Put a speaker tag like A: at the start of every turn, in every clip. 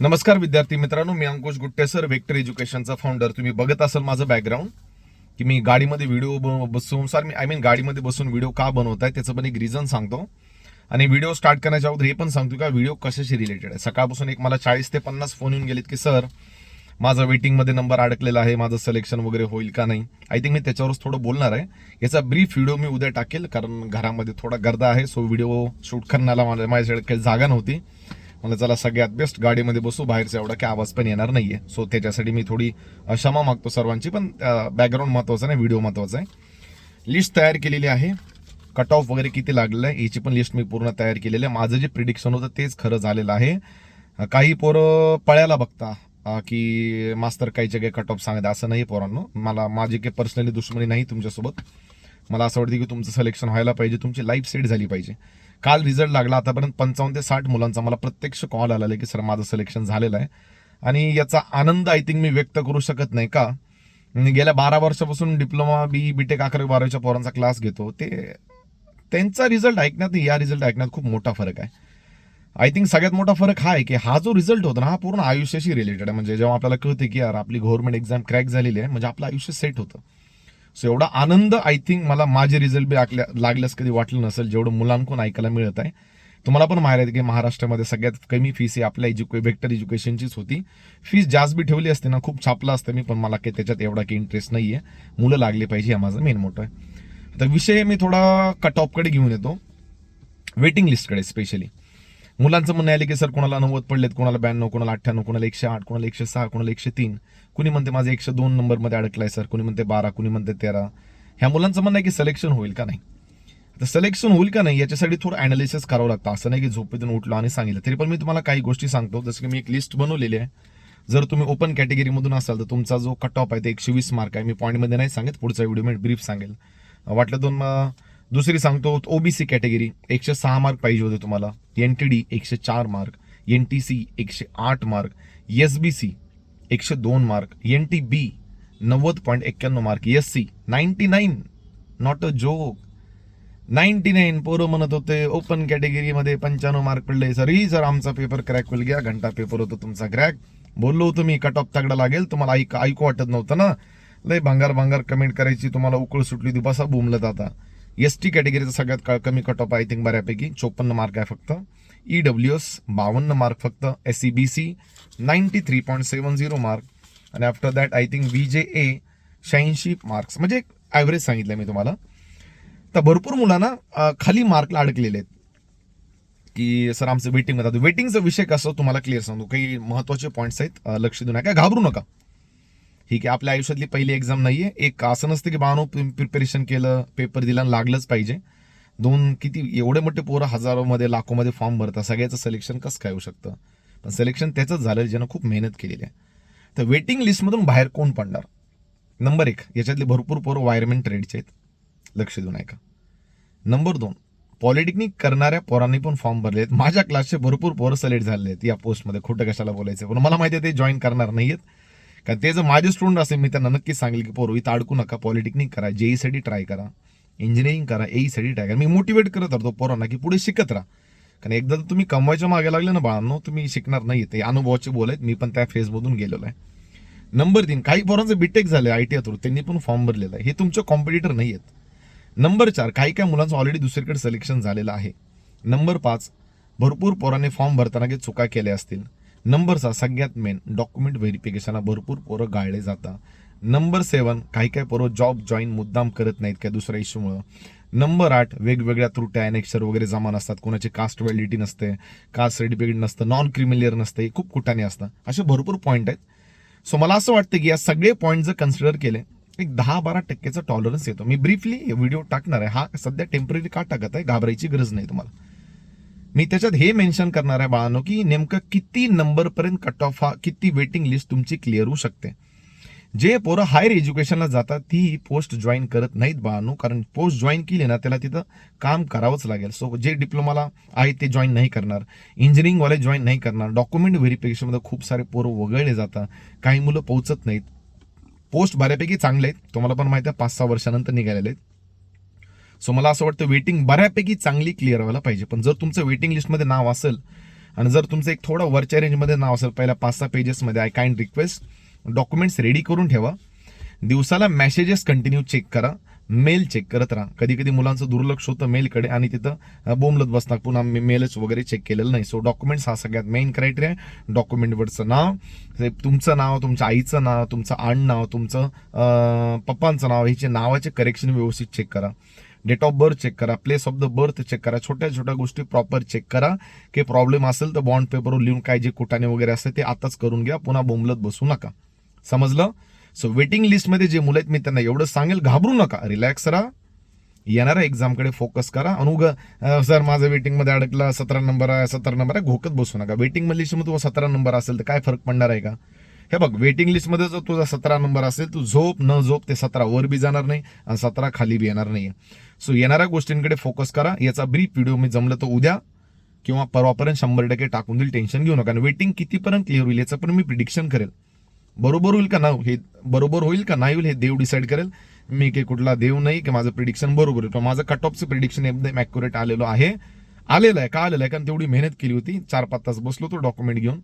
A: नमस्कार विद्यार्थी मित्रांनो मी अंकुश गुट्टे सर वेक्टर एज्युकेशनचा फाउंडर तुम्ही बघत असाल माझं बॅकग्राऊंड की मी गाडीमध्ये व्हिडिओ बसून सर मी आय मीन गाडीमध्ये बसून व्हिडिओ का बनवत आहे त्याचं पण एक रिझन सांगतो. आणि व्हिडिओ स्टार्ट करण्याच्या अगोदर हे पण सांगतो का व्हिडिओ कशाशी रिलेटेड आहे. सकाळपासून एक मला चाळीस ते पन्नास फोन येऊन गेलेत की सर माझा वेटिंगमध्ये नंबर अडकलेला आहे माझं सिलेक्शन वगैरे होईल का नाही? आय थिंक मी त्याच्यावरच थोडं बोलणार आहे. याचा ब्रीफ व्हिडिओ मी उद्या टाकेल कारण घरामध्ये थोडा गर्दा आहे सो व्हिडिओ शूट करण्याला माझ्या माझ्याकडे काही जागा नव्हती. मला चला सगळ्यात बेस्ट गाडीमध्ये बसू बाहेरचा एवढा की आवाज पण येणार नाहीये. सो त्याच्यासाठी मी थोडी क्षमा मागतो सर्वांची पण बॅकग्राऊंड महत्त्वाचा नाही व्हिडिओ महत्त्वाचा आहे. लिस्ट तयार केलेली आहे. कट ऑफ वगैरे किती लागलेलं आहे याची पण लिस्ट मी पूर्ण तयार केलेली आहे. माझं जे प्रिडिक्शन होतं तेच खरं झालेलं आहे. काही पोरं पळ्याला बघता की मास्तर काही काही कट ऑफ सांगत असं नाही पोरांनो. मला माझी काही पर्सनली दुश्मनी नाही तुमच्यासोबत. मला असं वाटतं की तुमचं सिलेक्शन व्हायला पाहिजे तुमची लाईफ सेट झाली पाहिजे. काल रिझल्ट लागला आतापर्यंत पंचावन्न ते साठ मुलांचा मला प्रत्यक्ष कॉल आलेला आहे की सर माझं सिलेक्शन झालेलं आहे. आणि याचा आनंद आय थिंक मी व्यक्त करू शकत नाही का? मी गेल्या बारा वर्षापासून डिप्लोमा बी बी टेक अकरावी बारावीच्या पोरांचा क्लास घेतो. ते त्यांचा रिझल्ट ऐकण्यात या रिझल्ट ऐकण्यात खूप मोठा फरक आहे. आय थिंक सगळ्यात मोठा फरक हा आहे की हा जो रिझल्ट होता ना हा पूर्ण आयुष्याशी रिलेटेड आहे. म्हणजे जेव्हा आपल्याला कळते की यार आपली गव्हर्नमेंट एक्झाम क्रॅक झालेली आहे म्हणजे आपलं आयुष्य सेट होतं. सो एवढा आनंद आय थिंक मला माझे रिझल्ट बी आकल्या लागल्यास कधी वाटलं नसेल जेवढं मुलांकडून ऐकायला मिळत आहे. तुम्हाला पण माहिती आहे की महाराष्ट्रामध्ये सगळ्यात कमी फीस ही आपल्या एज्युके व्हेक्टर एज्युकेशनचीच होती. फीस जास्त बी ठेवली असते ना खूप छापलं असतं मी पण मला काही त्याच्यात एवढा काही इंटरेस्ट नाही आहे मुलं लागली पाहिजे हा माझा मेन मोठं आहे. आता विषय मी थोडा कट ऑफकडे घेऊन येतो. वेटिंग लिस्टकडे स्पेशली मुलांचं म्हणणं आले की सर कोणाला नव्वद पडलेत कोणाला ब्याण्णव कोणाला अठ्ठ्याण्णव कोणाला एकशे आठ कोणाला एकशे सहा कोणाला एकशे तीन. कुणी म्हणते माझं एकशे दोन नंबरमध्ये अडकलाय सर. कुणी म्हणते बारा. कुणी म्हणते तेरा. ह्या मुलांचं म्हणणं आहे की सिलेक्शन होईल का नाही? तर सिलेक्शन होईल का नाही याच्यासाठी थोडं अनालिसिस करावं लागतं. असं नाही की झोपेतून उठलो आणि सांगितलं. तरी पण मी तुम्हाला काही गोष्टी सांगतो. जसं की मी एक लिस्ट बनवलेली आहे. जर तुम्ही ओपन कॅटेगरीमधून असाल तर तुमचा जो कट ऑफ आहे ते एकशे वीस मार्क आहे. मी पॉईंटमध्ये नाही सांगत पुढचा व्हिडिओ मी ब्रीफ सांगेल. वाटलं दोन दुसरी सांगतो ओबीसी कॅटेगरी एकशे सहा मार्क पाहिजे होते तुम्हाला. एन टी डी एकशे चार मार्क एन टी सी एकशे आठ मार्क एस बी सी एकशे दोन मार्क एन टी बी नव्वद पॉईंट एक्क्याण्णव mark S C ninety nine not a joke ninety nine पोरं म्हणत होते ओपन कॅटेगरीमध्ये पंच्याण्णव मार्क पडले. सर ही सर आमचा पेपर क्रॅक होईल घ्या. घंटा पेपर होतो तुमचा क्रॅक बोललो होतो मी कट ऑफ तगडा लागेल. तुम्हाला ऐक ऐकू वाटत नव्हतं ना? लय भांगार भांगार कमेंट करायची तुम्हाला उकळ सुटली होती बसा बुमलत आता. एस टी कॅटेगरीचा सगळ्यात कमी कट ऑफ आय थिंक बऱ्यापैकी. चोपन्न मार्क आहे फक्त. ई डब्ल्यू एस बावन्न मार्क फक्त. S C B C ninety three point seven zero mark आणि after that I think V J A शहाऐंशी मार्क्स म्हणजे एक ॲव्हरेज सांगितलं मी तुम्हाला. तर भरपूर मुलांना खाली मार्कला अडकलेले आहेत. की सर आमचं वेटिंग वेटिंगचा विषय कसं तुम्हाला क्लिअर सांगतो. काही महत्त्वाचे पॉईंट्स आहेत लक्ष देऊ नका. घाबरू नका. ही की आपल्या आयुष्यातली पहिली एक्झाम नाही आहे एक असं नसतं की बानो प्रिपरेशन केलं पेपर दिला लागलंच पाहिजे. दोन किती एवढे मोठे पोरं हजारोमध्ये लाखोमध्ये फॉर्म भरतात. सगळ्याचं सिलेक्शन कसं काय होऊ शकतं? पण सिलेक्शन त्याचंच झालं ज्यानं खूप मेहनत केलेली आहे. तर वेटिंग लिस्टमधून बाहेर कोण पडणार? नंबर एक याच्यातले भरपूर पोरं वायरमेंट ट्रेडचे आहेत. लक्ष देऊन ऐका. नंबर दोन पॉलिटेक्निक करणाऱ्या पोरांनी पण फॉर्म भरले आहेत. माझ्या क्लासचे भरपूर पोरं सिलेक्ट झाले आहेत या पोस्टमध्ये खोटं कशाला बोलायचं? पण मला माहिती आहे ते जॉईन करणार नाही आहेत कारण ते जर माझे स्टुडंट असेल मी त्यांना नक्कीच सांगेल की पोरं इथं अडकू नका पॉलिटेक्निक करा जेईसाठी ट्राय करा इंजिनिअरिंग करा एईसाठी ट्राय करा. मी मोटिवेट करत राहतो पोरांना की पुढे शिकत राहा. कारण एकदा जर तुम्ही कमवायच्या मागे लागले ना बाळांनो तुम्ही शिकणार नाही ते अनुभवाचे बोलत आहेत. मी पण त्या फेजमधून गेलेलो आहे. नंबर तीन काही पोरांचं बीटेक झालं आय टी थ्रू त्यांनी पण फॉर्म भरलेला आहे. हे तुमचे कॉम्पिटिटर नाही आहेत नंबर चार काही काही मुलांचं ऑलरेडी दुसरीकडे सिलेक्शन झालेलं आहे. नंबर पाच भरपूर पोरांनी फॉर्म भरताना काही चुका केल्या असतील. नंबरचा सगळ्यात मेन डॉक्युमेंट व्हेरिफिकेशनला भरपूर पोरं गाळले जातात. नंबर सेवन काही काही पोरं जॉब जॉईन मुद्दाम करत नाहीत काय दुसऱ्या इश्यूमुळं नंबर आठ वेगवेगळ्या त्रुट्या अनेक्षर वगैरे जमा नसतात कोणाची कास्ट व्हॅलिडिटी नसते कास्ट सर्टिफिकेट नसतं नॉन क्रिमिलियर नसतं हे खूप कुठाने असतं असे भरपूर पॉईंट आहेत. सो मला असं वाटतं की या सगळे पॉईंट जर कन्सिडर केले एक दहा बारा टक्क्याचा टॉलरन्स येतो. मी ब्रीफली व्हिडिओ टाकणार आहे. हा सध्या टेंपररी का टाकत आहे घाबरायची गरज नाही तुम्हाला. मी त्याच्यात हे मेन्शन करणार आहे बाळांनो की नेमकं किती नंबरपर्यंत कट ऑफ हा किती वेटिंग लिस्ट तुमची क्लिअर होऊ शकते. जे पोरं हायर एज्युकेशनला जातात ती पोस्ट जॉईन करत नाहीत बाळांनो. कारण पोस्ट जॉईन केली ना त्याला तिथं काम करावंच लागेल. सो जे डिप्लोमाला आहे ते जॉईन नाही करणार. इंजिनिअरिंगवाले जॉईन नाही करणार. डॉक्युमेंट व्हेरिफिकेशनमध्ये खूप सारे पोरं वगळले जातात. काही मुलं पोहोचत नाहीत. पोस्ट बऱ्यापैकी चांगले आहेत. तुम्हाला पण माहिती आहे पाच सहा वर्षानंतर निघालेले आहेत. सो मला असं वाटतं वेटिंग बऱ्यापैकी चांगली क्लिअर व्हायला पाहिजे. पण जर तुमचं वेटिंग लिस्टमध्ये नाव असेल आणि जर तुमचं एक थोडं वरच्या रेंजमध्ये नाव असेल पहिल्या पाच सहा पेजेसमध्ये I kind request documents ready करून ठेवा. दिवसाला मेसेजेस कंटिन्यू चेक करा. मेल चेक करत राहा. कधी कधी मुलांचं दुर्लक्ष होतं मेलकडे आणि तिथं बोंबलत बसतात. पुन्हा मेलच वगैरे चेक केलेलं नाही. सो डॉक्युमेंट्स हा सगळ्यात मेन क्रायटेरिया आहे. डॉक्युमेंटवरचं नाव तुमचं नाव तुमच्या आईचं नाव तुमचं आडनाव तुमचं पप्पांचं नाव ह्याचे नावाचे करेक्शन व्यवस्थित चेक करा. डेट ऑफ बर्थ चेक करा place of the birth check करा छोट्या छोट्या गोष्टी प्रॉपर चेक करा की प्रॉब्लेम असेल तर बॉन्ड पेपरवर लिहून काय जे कुटाने वगैरे असते ते आताच करून घ्या पुन्हा बोंबलत बसू नका. समजलं? सो वेटिंग लिस्टमध्ये जे मुलं आहेत मी त्यांना एवढं सांगेल घाबरू नका. रिलॅक्स राहा. येणाऱ्या एक्झामकडे फोकस करा. अनुग सर माझं वेटिंगमध्ये अडकला सतरा नंबर आहे सतरा नंबर आहे घोकत बसू नका. वेटिंग लिस्टमध्ये सतरा नंबर असेल तर काय फरक पडणार आहे का? हे बघ वेटिंग लिस्टमध्ये जर तुझा सतरा नंबर असेल तू झोप न झोप ते सतरा वर बी जाणार नाही आणि सतरा खाली बी येणार नाही सो येणाऱ्या गोष्टींकडे फोकस करा. याचा ब्रीफ व्हिडिओ मी जमलं तर उद्या किंवा परवापर्यंत शंभर टक्के टाकून देईल टेन्शन घेऊ नका. आणि वेटिंग कितीपर्यंत क्लिअर होईल याचं पण मी प्रिडिक्शन करेल. बरोबर होईल का ना हे बरोबर होईल का नाही होईल हे देव डिसाईड करेल. मी काही कुठला देव नाही की माझं प्रिडिक्शन बरोबर होईल पण माझं कट ऑफचं प्रिडिक्शन एकदम ॲक्युरेट आलेलो आहे. आलेलं आहे का आलेलं आहे? कारण तेवढी मेहनत केली होती. चार पाच तास बसलो तो डॉक्युमेंट घेऊन.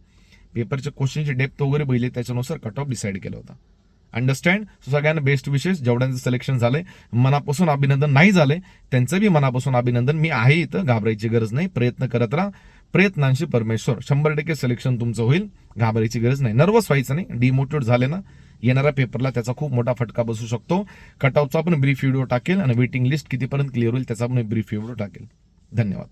A: पेपरचे क्वेश्चनची डेप्थ वगैरे बहिले त्याच्यानुसार कट ऑफ डिसाईड केला होता. अंडरस्टँड सगळ्यांना बेस्ट विशेष जेवढ्यांचं सिलेक्शन झालंय मनापासून अभिनंदन नाही झालंय त्यांचं बी मनापासून अभिनंदन. मी आहे इथं घाबरायची गरज नाही. प्रयत्न करत राहा. प्रयत्नांशी परमेश्वर. शंभर टक्के सिलेक्शन तुमचं होईल. घाबरायची गरज नाही. नर्वस व्हायचं नाही. डिमोटिवेट झाले ना येणाऱ्या पेपरला त्याचा खूप मोठा फटका बसू शकतो. कटआउटचा पण ब्रीफ व्हिडिओ टाकेल आणि वेटिंग लिस्ट कितीपर्यंत क्लिअर होईल त्याचा पण ब्रीफ व्हिडिओ टाकेल. धन्यवाद.